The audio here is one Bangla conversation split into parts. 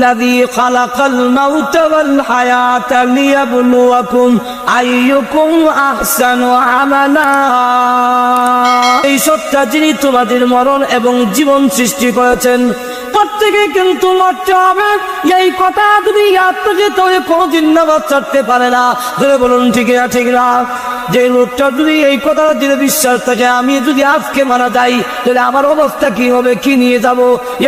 الذي خلق الموت والحياة ليبلوكم أيكم أحسن عملا এই সত্তা যিনি তোমাদের মরণ এবং জীবন সৃষ্টি করেছেন প্রত্যেকে কিন্তু মরতে হবে। এই কথা ইয়াদ থেকে তবে কোনোদিন নামাজ ছাড়তে পারে না, ধরে বলুন ঠিক না ঠিক না। যে লোকটা যদি এই কথা যদি বিশ্বাস থাকে, আমি যদি আজকে মারা যাই, তাহলে আমার অবস্থা কি হবে, কি নিয়ে যাব?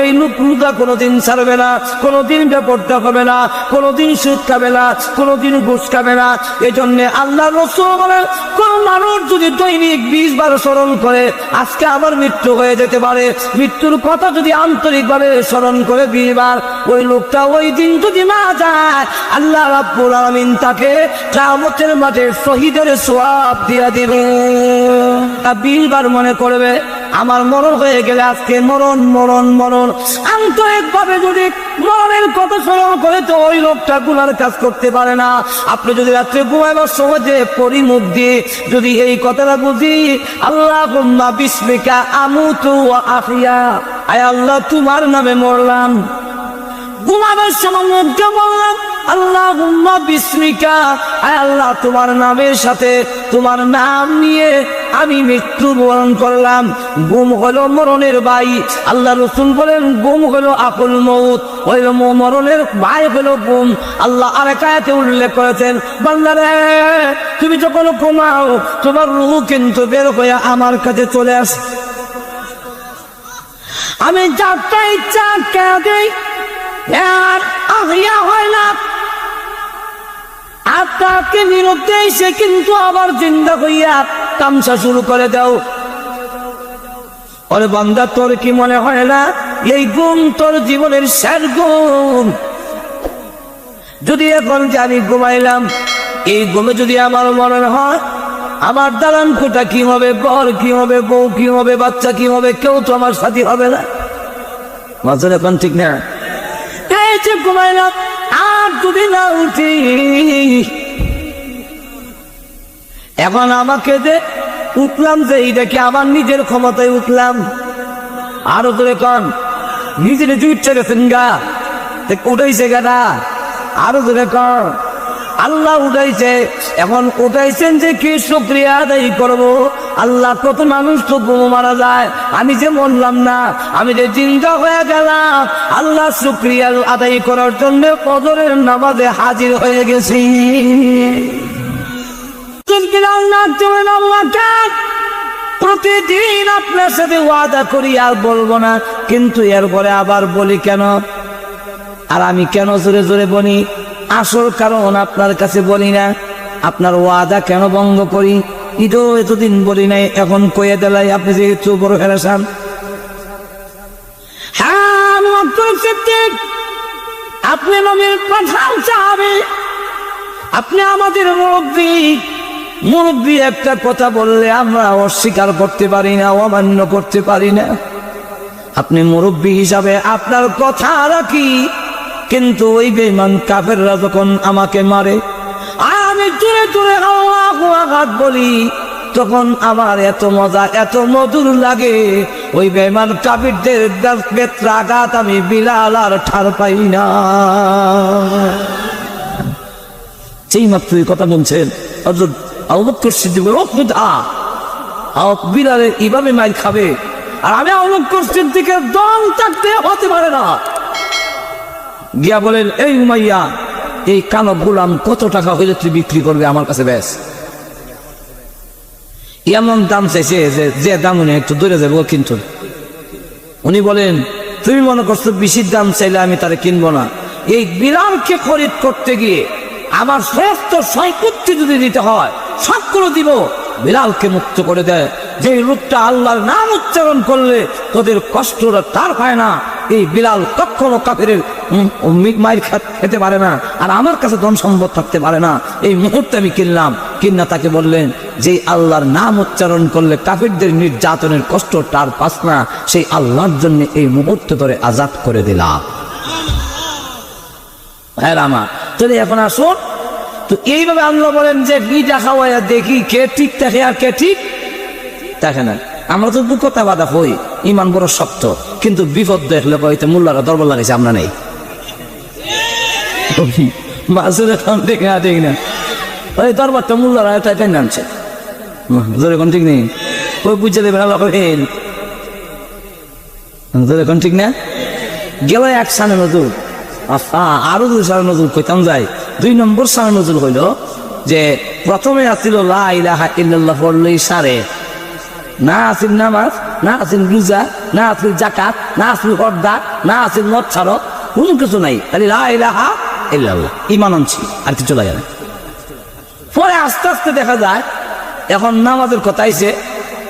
এই লোকটা কোনোদিন ছাড়বে না, কোনোদিন বেপরটা হবে না, কোনোদিন সুদ খাবে না, কোনোদিন ঘুষ খাবে না। এই জন্য আল্লাহ রসুল বলেন কোন মানুষ যদি দৈনিক বিশ বার স্মরণ করে, আজকে আমার মৃত্যু হয়ে যেতে পারে। মৃত্যুর কথা যদি আন্তরিকভাবে স্মরণ করে বিবার ওই লোকটা ওই দিন যদি না যায়, আল্লাহ রাব্বুল আলামিন তাকে কিয়ামতের মাঠে শহীদের সোয়াব দিয়া দিবে। তা বীরবার মনে করবে আমার মরণ হয়ে গেলে আজকে মরণ মরণ মরণ। আন্তরিকভাবে যদি মরণের কথা স্মরণ করে তো ওই লোকটা গুনার কাজ করতে পারে না। আপনি যদি রাত্রে ঘুমাইবার যে পরিমুখ দিয়ে যদি এই কথাটা বুঝি আল্লাহ বিস্মিকা আমুতু আফিয়া আয় আল্লাহ, তোমার নামে মরলাম। ঘুমাবার সময় মুখকে বললাম আল্লাহ বিস্মিকা। আয় আল্লাহ, তোমার নামের সাথে তোমার নাম নিয়ে আমি মৃত্যু বরণ করলাম। গুম হলো মরণের ভাই আল্লাহ রসুল বলেন, গুম হলো আকুল মৌত ম- মরণের ভাই হলো গুম। আল্লাহ আরেকায়াতে উল্লেখ করেছেন, বান্দারে, তুমি যখন ঘুমাও, তোমার রুহ কিন্তু বের হয়ে আমার কাছে চলে আস। আমি যাত্রা ইচ্ছা কে দিই, আর আহিয়া হয় না। আত্মাকে বিরুদ্ধে এসে কিন্তু আবার জিন্দা করিয়া তামসা শুরু করে দাও। ওরে বান্দা, তোর কি মনে হয় না? এই গুম তোর জীবনের শেষ গুম যদি এখন যে আমি ঘুমাইলাম, এই গুমে যদি আমার মনে হয়, আমার দালান কোটা কি হবে, বর কি হবে, বউ কি হবে, বাচ্চা কি হবে, কেউ তো আমার সাথী হবে না। মাঝে এখন ঠিক না। এই যে ঘুমাইলাম যদি না উঠি, এখন আমাকে যে উঠলাম যে আমার নিজের ক্ষমতায় উঠলাম? আরও তোরে কন নিজের জুটছে গেছেন গা উঠাইছে গাদা আরও তোরে কন, আল্লাহ উঠাইছে। এখন উঠাইছেন যে কি শুক্রিয়া আদায় করব? আল্লাহ কত মানুষ তো বোমা মারা যায়। আমি যে মরলাম না, আমি যে চিন্তা হয়ে গেলাম। আল্লাহ শুক্রিয়া আদায় করার জন্য কদরের নামাজে হাজির হয়ে গেছি। প্রতিদিন আপনার সাথে ওয়াদা করি, আর বলব না। কিন্তু এরপরে আবার বলি কেন? আর আমি কেন জোরে জোরে বলি? আসল কারণ আপনার কাছে বলি না। আপনার ওয়াদা কেন ভঙ্গ করি? ঈদও এতদিন বলি নাই, এখন কয়ে দেলাই, আপনি যেহেতু বড় ফেরাসান হ্যাঁ। আপনি নবীর প্রধান চাবি আপনি আমাদের মুরব্বী মুরব্বী একটা কথা বললে আমরা অস্বীকার করতে পারি না, অমান্য করতে পারি না আপনি মুরব্বী হিসাবে আপনার কথা রাখি, কিন্তু ওই বেমান কাফেররা যখন আমাকে মারে জোরে জোরে আল্লাহু আঘাত বলি তখন আমার এত মজা এত মধুর লাগে। ওই বেমান কাবিরদের বেত্রাঘাত আমি বিলাল আর ঠার পাই না। সেই মাত্র কথা বলছেন হযরত আবু বকর সিদ্দিক বলে, "ও খুদা, আও বিলালে এইভাবে মাইর খাবে আর আমি আবু বকর সিদ্দিকের দম থাকতে হতে পারে না। গিয়া বলেন এই উমাইয়া এই কানব গুলাম কত টাকা হইলে তুই বিক্রি করবে আমার কাছে ব্যাস? এমন দাম চাইছে যে যে দাম উনি একটু দূরে যাব কিন্তু। উনি বলেন, তুমি মনে করছ বেশির দাম চাইলে আমি তারে কিনবো না? এই বিড়ালকে খরিদ করতে গিয়ে আমার সমস্ত সম্পত্তি যদি দিতে হয় সবগুলো দিব। বিড়ালকে মুক্ত করে দেয়। যে লোকটা আল্লাহর নাম উচ্চারণ করলে তোদের কষ্টটা তার হয় না। এই বিড়াল কখনো কাফের মায়ের খেতে পারে না। আর আমার কাছে ধন সম্পদ থাকতে পারে না। এই মুহূর্তে আমি কিনলাম। কিনা তাকে বললেন যে আল্লাহর নাম উচ্চারণ করলে কাফিরদের নির্যাতনের কষ্ট তার পাস না, সেই আল্লাহর জন্য এই মুহূর্তে ধরে আজাদ করে দিলাম। হ্যাঁ আমার তাহলে এখন আসুন। তো এইভাবে আল্লাহ বলেন যে বিজা খাওয়াইয়া দেখি কে ঠিক থাকে আর কে ঠিক থাকে না। আমরা তো কথা বাধা হই ইমান বড় শক্ত। কিন্তু বিপদ দেখলে কইতে মোল্লারা দরবার লাগাইছে, আমরা নেই। না। ওই নামছে ঠিক নেই? ওই ঠিক না? এক আরও দুই সানে নজর কইতাম যাই দুই নম্বর সানে নজর হইল যে, প্রথমে আসছিল লা ইলাহা ইল্লাল্লাহ পড়লেই সারে। না আছিল নামাজ না আছিল রোজা না আছিল জাকাত না আছিল হরদা না আছিল মদ ছাড়ো কোনো কিছু নাই। খালি লা ইলাহা ইল্লাল্লাহ। ইমান আনছি, আর কিছু লাগে না। পরে আস্তে আস্তে দেখা যায়, এখন নামাজের কথা আইছে,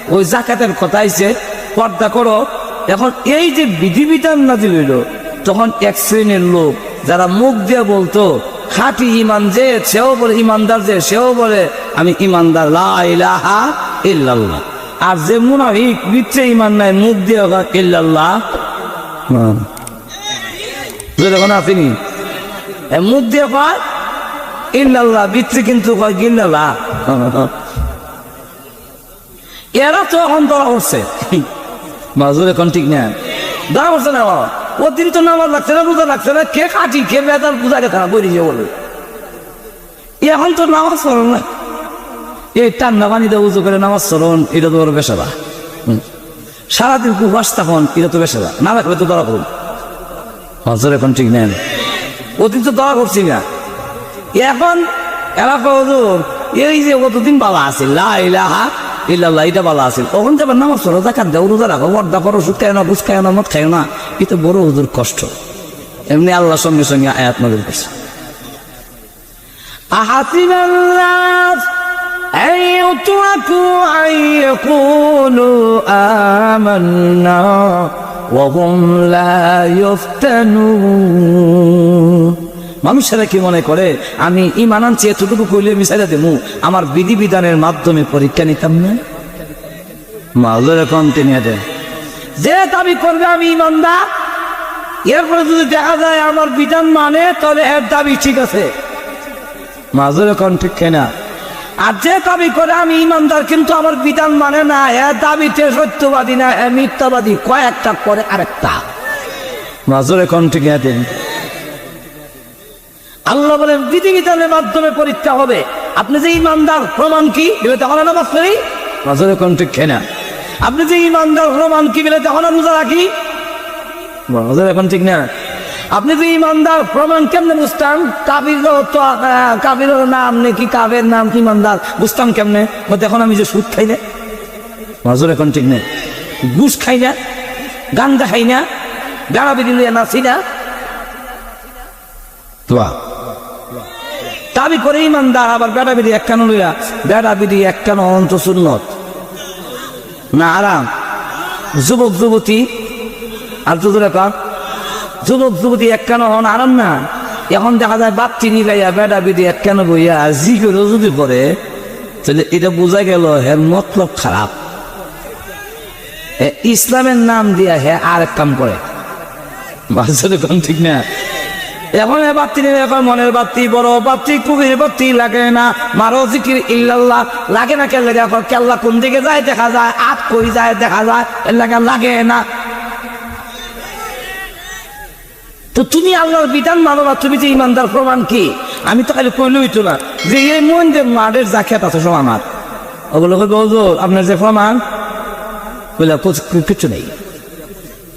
ওই জাকাতের কথা আইছে, পর্দা করো। এখন এই যে বিধিবিধান নাজিল হইল, তখন এক শ্রেণির লোক, যারা মুখ দিয়ে বলতো, খাঁটি ইমান যে, সেও বলে ইমানদার যে, সেও বলে, আমি ইমানদার লা ইলাহা ইল্লাল্লাহ। আর যে মুনাফিক বিচ্ছে ইমান নাই মুখ দিয়ে ইল্লাল্লাহ। যখন আপনি এ মুখ দিয়ে কয় ইল্লাল্লাহ বিচ্ছে কিন্তু কয় গিল্লাল্লাহ এরা তো এখন ধরা করছে মাজুর এখন ঠিক না ধরা করছে না ওদিন তো নামাজ লাগছে না রোজা লাগছে না কে কাটি কে বেতার পূজা কে থাকা বলি বলে? এখন তো নামাজ পড়ো না। এই টান্না পানিতে উজু করে নামাজ চলন, এটা তো ওর বেসারা সারাদিন কুপাস তখন এটা তো বেসারা না রাখলে তো ধরা করুন হজর এখন ঠিক নেন। অতীত তো ধরা করছি না। এখন এলাকা হজুর, এই যে কতদিন বালা আছে লাহা ইল্লাল্লাহ, এটা বালা আছে। তখন যাবেন নামাজ চলো দেখার দেও, রোজা রাখো বর্দা করো, সুদ খায় না বুঝ খায় না, মদ খায় না। এটা বড় হজুর কষ্ট। এমনি আল্লাহ সঙ্গে সঙ্গে আয়াত নজর করছে। আহাতিমাল্লাহ يتركوا أن يقولوا آمنا وهم لا يفتنون মানুষেরা কি মনে করে আমি ইমান আনছি এতটুকু কইলে মিশাইলা দেবো আমার বিধি বিধানের মাধ্যমে পরীক্ষা নিতাম না মালদের কন্টিনিউ দেন যে দাবি করবে আমি ইমানদার এরপরে যদি দেখা যায় আমার বিধান মানে তাহলে এর দাবি ঠিক আছে মাজুরে কোন ঠিক না আর যে দাবি করে আমি ইমানদার, কিন্তু আমার বিধান মানে না, এ দাবিতে সত্যবাদী না, এ মিথ্যাবাদী, কয়েকটা করে আরেকটা। মাজুরে কোন ঠিক দেন আল্লাহ বলেন, বিধিবিধানের মাধ্যমে পরীক্ষা হবে। আপনি যে ইমানদার, প্রমাণ কি? বলে তখন নামাজ পড়ি মাজুরে কোন ঠিক না? আপনি যে ইমানদার, প্রমাণ কি? বলে তখন রোজা রাখি? মাজুরে এখন ঠিক না? আপনি তো ইমানদার, প্রমাণ কেমনে বুঝতাম? কাবির তো কাবির নাম নাকি কাবের নাম কি ইমানদার? বুঝতাম কেমনে? এখন আমি যে সুদ খাই না। মাজুর এখন ঠিক নেই। ঘুষ খাই না গান্দা খাই না, গাড়া বেদি লইয়া নাচি না। দাবি করে ইমানদার, আবার বেড়া বেদি এক লইয়া বেড়া বেদি এক কান অন্ত সুন্নত। না, আরাম। যুবক, যুবতী, আর দুদুরে কর। যুবক যুবতী এক কেন হন আরাম না এখন দেখা যায় বাপটি নিলাইয়া বেড়া বিদি এক কেন বইয়া জি করে যদি করে তাহলে এটা বোঝা গেল হের মতলব খারাপ। ইসলামের নাম দিয়া হে আর এক কাম করে। কোন ঠিক না? এখন নিলে এখন মনের বাপ্তি বড় বাপ্তি কুবির বাপ্তি লাগে না। মারো জিকির ইল্লাল্লাহ, লাগে না কেল্লা দেখো কেল্লা কোন দিকে যায় দেখা যায়, আত কই যায় দেখা যায়, এর লাগে লাগে না। তো তুমি আল্লাহর বিধান মানো না, তুমি যে ইমানদার, প্রমাণ কি? আমি তো খালি কইলে হইতো না, যে এই মন যে মাঠের যা খেত আছে সব আমার। ওগুলো কই বলজোর আপনার যে প্রমাণ বলে কিছু নেই।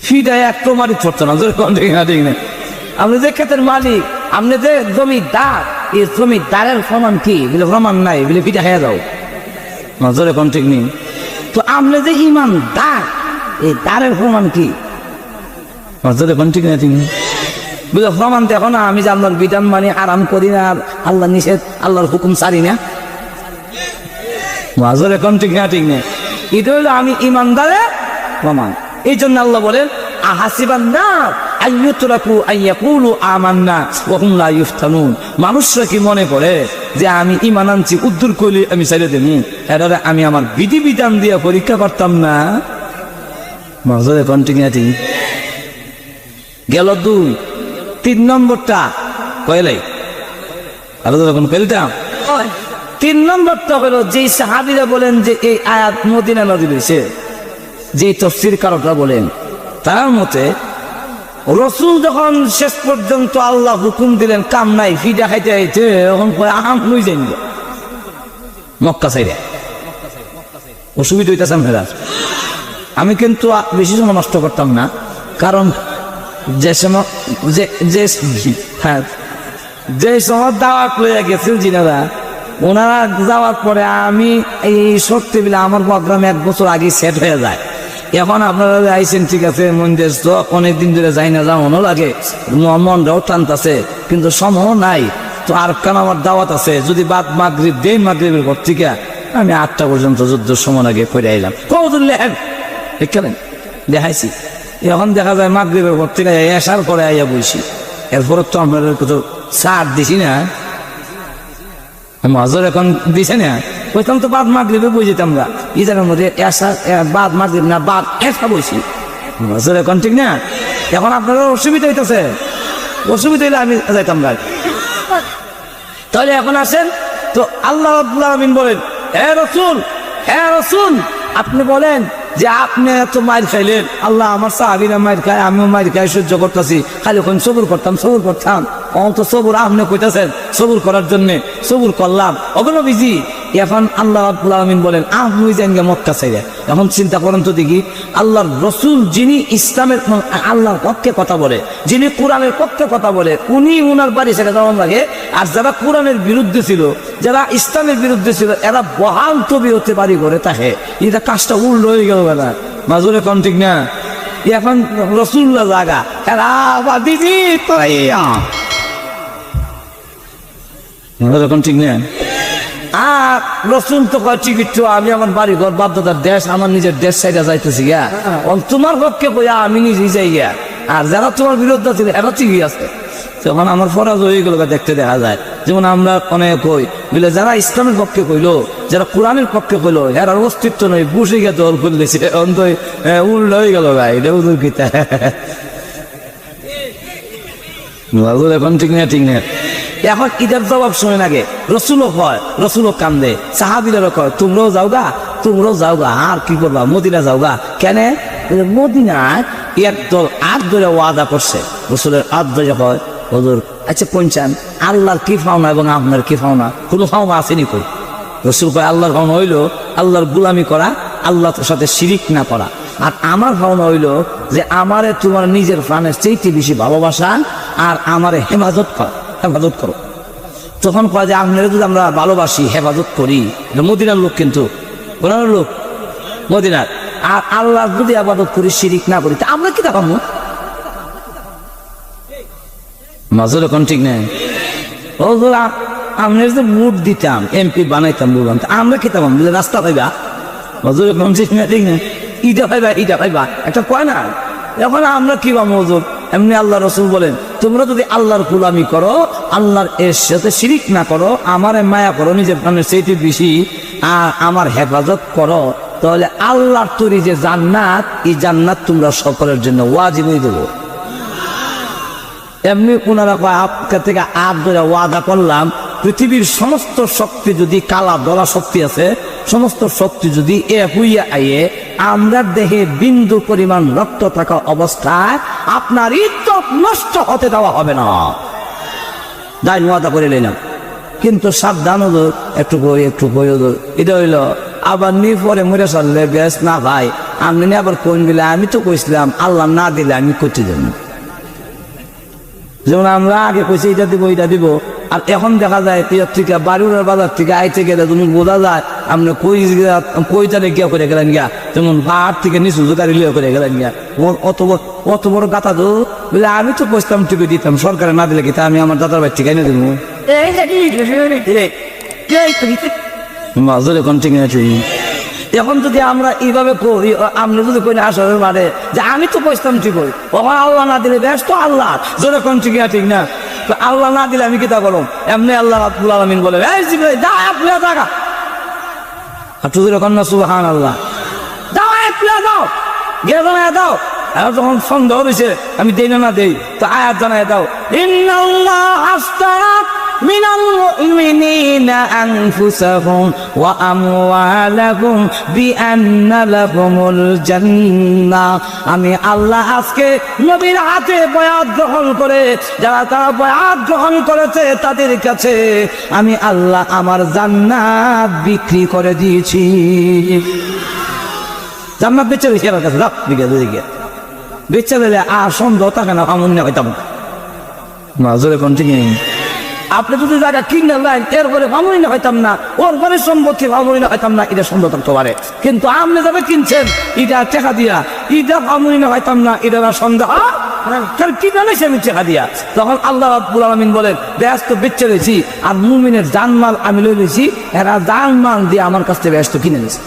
ফিটায় এক তোমারই ছড়তো না ঠিক না আপনি যে ক্ষেতের মালিক, আপনি যে জমিদার, এই জমিদারের প্রমাণ কি? বলে প্রমাণ নাই, বলে ফিটা খেয়ে যাও। নজরে কোন ঠিক নেই। তো আপনি যে ইমান দার এই দারের প্রমাণ কি? নজরে কোন ঠিক না ঠিক নেই। বুঝলো প্রমাণ দেখো না আমি যে আল্লাহর বিধান মানে আরাম করি না, আর আল্লাহ নিষেধ, আল্লাহর হুকুম সারি না। মাজর এখন ঠিক না, ঠিক নেই। এটা হলো আমি ইমানদারে প্রমাণ। এই জন্য আল্লাহ বলেন, আহাসিবান না মানুষরা কি মনে করে যে আমি ইমান আনছি, উদ্দুর কইলে আমি ছেড়ে দেবো? এটারে আমি আমার বিধি বিধান দিয়ে পরীক্ষা করতাম না। মাজরে কন্টিনিউটি গেল দুই তিন নম্বরটা। কয়লাই আরও যখন কইলতাম তিন নম্বরটা হলো যে সাহাবিরা বলেন যে এই আয়াত মদিনা নদী রয়েছে যে তফসির কারকরা বলেন তার মতে রসুল যখন শেষ পর্যন্ত আল্লাহ হুকুম দিলেন কাম নাই ফিডা খাইতে খাইতে এখন কয় আম লই যাইন মক্কা সাইডে অসুবিধা হইতেছে আমি কিন্তু বেশি সময় নষ্ট করতাম না। কারণ যে যে হ্যাঁ সময় দাওয়াত লইয়া গেছেন জিনারা। ওনারা যাওয়ার পরে আমি এই সত্যি বলে আমার প্রোগ্রাম এক বছর আগে সেট হয়ে যায়। এখন আপনারা যে আইছেন, ঠিক আছে, মন্দির তো অনেকদিন ধরে যাই না, যাওয়ানো লাগে। মনটাও টানতাছে, কিন্তু সময় নাই। তো আর কেন আমার দাওয়াত আছে, যদি বাদ মাগরিব, দেই মাগরিবের পর থেকে আমি আটটা পর্যন্ত যুদ্ধ সময় আগে করে আইলাম। কতদূর লেখেন দেখাইছি। এখন দেখা যায় মাগরিবের পর থেকে এসার করে আইয়া বইছি। এরপরে তো আপনাদের কত সার দিছি না। মাজর এখন দিছে না। কইতাম তো বাদ মাগরিবে বই যেতাম না ইদারের মধ্যে এসা বাদ মাগরিব না, বাদ এসা বইছি। মাজর এখন ঠিক না? এখন আপনাদের অসুবিধা হইতেছে। অসুবিধা হইলে আমি যাইতাম না তাহলে এখন আসেন, তো আল্লাহ আলামিন বলেন, হে রসুল হে রসুল, আপনি বলেন যে আপনি এত মার খাইলেন, আল্লাহ আমার সাহাবিরা মার খায়, আমিও মার খাই সহ্য করতেছি। খালি ওখানে সবুর করতাম সবুর করতাম। অন্ত সবুর, আপনি কইতাছেন, সবুর করার জন্যে সবুর করলাম। ওগুলো বিজি এখন আল্লাহ আলামিন বলেন, আহ গে মক্কা সাইডে এখন চিন্তা করেন তো দেখি, আল্লাহর রসুল যিনি ইসলামের আল্লাহর পক্ষে কথা বলে, যিনি কোরআনের পক্ষে কথা বলে, উনি উনার বাড়ি সেটা যেমন লাগে, আর যারা কোরআনের বিরুদ্ধে ছিল, যারা ইসলামের বিরুদ্ধে ছিল, এরা বহাল তবি হতে পারি করে তাকে এটা কাজটা উল্টো হয়ে গেল বেলা মাজুরে কন ঠিক না? এখন রসুল্লাহ জাগা, এরা দিদি এখন ঠিক না? আর রসুন তো কয় টিকিট আমি আমার বাড়ি ঘর বাধ্যতার দেশ, আমার নিজের দেশ সাইডে যাইতেছি গিয়া তোমার পক্ষে কইয়া আমি নিজেই যাই গিয়া আর যারা তোমার বিরুদ্ধে ছিল এরা ঠিকই আছে। তখন আমার ফরাজ হয়ে গেল দেখতে দেখা যায়। যেমন আমরা অনেক কই বুঝলে যারা ইসলামের পক্ষে কইলো, যারা কোরআনের পক্ষে কইলো, এর অস্তিত্ব নয় বসে গিয়ে দল করে দিয়েছে অন্ত উল্ট হয়ে গেল ভাই এটা উদুর কিতা। এখন ঠিক না ঠিক না। এখন ঈদের জবাব শুনে লাগে রসুলও হয় রসুলও কান্দে। সাহাবিলেরও কয়, তোমরাও যাও গা তোমরাও যাও গা আর কি করবা? মদিনা যাও গা কেন মদিনায় একদল আট ধরে ওয়াদা করছে। রসুলের আট ধরে কয়, হজুর আচ্ছা পঞ্চান আল্লাহর কি ফাওনা এবং আপনার কি ফাওনা কোনো পাওনা আসেনি কই? রসুল কয়, আল্লাহর পাওনা হইল আল্লাহর গুলামি করা আল্লাহর সাথে শিরিক না করা। আর আমার ভাবনা হইল যে আমারে তোমার নিজের প্রাণের চাইতে বেশি ভালোবাসা আর আমারে হেফাজত কর। হেফাজত করো। তখন কয় যে আপনারা যদি আমরা ভালোবাসি, হেফাজত করি। মদিনার লোক কিন্তু কোরআনের লোক মদিনার। আর আল্লাহ যদি আবাদত করি, শিরিক না করি, তা আমরা কি দেখাবো? মাজুর এখন ঠিক নেই। দিতাম, এমপি বানাইতাম আমরা রাস্তা পাইবা। মজুর এখন ঠিক না ঠিক না ইটা পাইবা ইটা পাইবা। একটা কয় না, এখন আমরা কি বা মজুর এমনি আল্লাহ রসুল বলেন, তোমরা যদি আল্লাহর গুলামি করো, আল্লাহর এর সাথে শিরিক না করো, আমার মায়া করো, নিজের প্রাণের সেইটি বেশি, আর আমার হেফাজত করো, তাহলে আল্লাহর তৈরি যে জান্নাত, এই জান্নাত তোমরা সকলের জন্য ওয়াজিবই দেবো এমনি ওনারা কয়, আপনার থেকে আট ধরে ওয়াদা করলাম, পৃথিবীর সমস্ত শক্তি যদি কালা দলা শক্তি আছে সমস্ত শক্তি যদি এ হইয়া আইয়ে, আমরা দেহে বিন্দু পরিমাণ রক্ত থাকা অবস্থায় আপনার ইজ্জত নষ্ট হতে দেওয়া হবে না। যাই ওয়াদা করে নিলাম কিন্তু সাবধান হলো, একটু বই একটু বই হলো। এটা হইল, আবার নি পরে মরে চললে বেশ না ভাই, আমি আবার কোন দিলে আমি তো কইছিলাম, আল্লাহ না দিলে আমি করতে যাব যেমন আমরা আগে কইছি, এটা দিব এটা দিব। আর এখন দেখা যায় তিয়ার থেকে বাড়ির বাজার থেকে আইতে গেলে তুমি বোঝা যায় আপনি কই গিয়া- কই তালে গিয়া করে গেলেন গিয়া যেমন পাহাড় থেকে নিচু গাড়ি লিয়ে করে গেলেন গিয়া। ও- অত বড় অত বড় গাতা দো বলে আমি তো কইতাম ঠিক দিতাম সরকারে না দিলে কি আমি আমার দাদার বাড়ি থেকে এনে দেবো? মাজুর এখন ঠিক আছে। এখন যদি আমরা এইভাবে করি আপনি যদি কই আসলে মারে যে আমি তো কইতাম ঠিক হই ও আল্লাহ না দিলে ব্যস্ত আল্লাহ। জোরে কোন ঠিক না ঠিক না। তো আল্লাহ না দিলে আমি কিতা করম এমনি আল্লাহ রাব্বুল আলমিন বলে যা আপনি টাকা। আর আল্লাহ এক প্লেয়া দাও দাও। যখন আমি দেই না দেই। তো আয়াত জানাই দাও من المؤمنين أنفسهم وأموالهم بأن لهم الجنة আমি আল্লাহ আজকে নবীর হাতে বয়াত গ্রহণ করে যারা তারা বয়াত গ্রহণ করেছে তাদের কাছে আমি আল্লাহ আমার জান্নাত বিক্রি করে দিয়েছি জান্নাত বেচে দিয়েছি আমার কাছে রাখ বিকে দিকে বেচে দিলে আর সন্দেহ থাকে না অমূল্য হইতাম না জোরে কন্টিনিউ আপনি যদি জায়গা কিনে নেন, এরপরে ভাবুই না হইতাম না। ওর ঘরে সম্পত্তি ভাবুই না হইতাম না, এটা সুন্দর থাকতে পারে। কিন্তু আপনি যাবে কিনছেন, এটা টাকা দিয়া। এটা ভাবুই না হইতাম না, এটা না সন্দেহ। কি জানিস আমি টাকা দিয়া? তখন আল্লাহ রাব্বুল আলমিন বলেন, ব্যস্ত বেচে রয়েছি, আর মুমিনের জানমাল আমি লই রয়েছি, এরা জানমাল দিয়ে আমার কাছ থেকে ব্যস্ত কিনে নিয়েছি।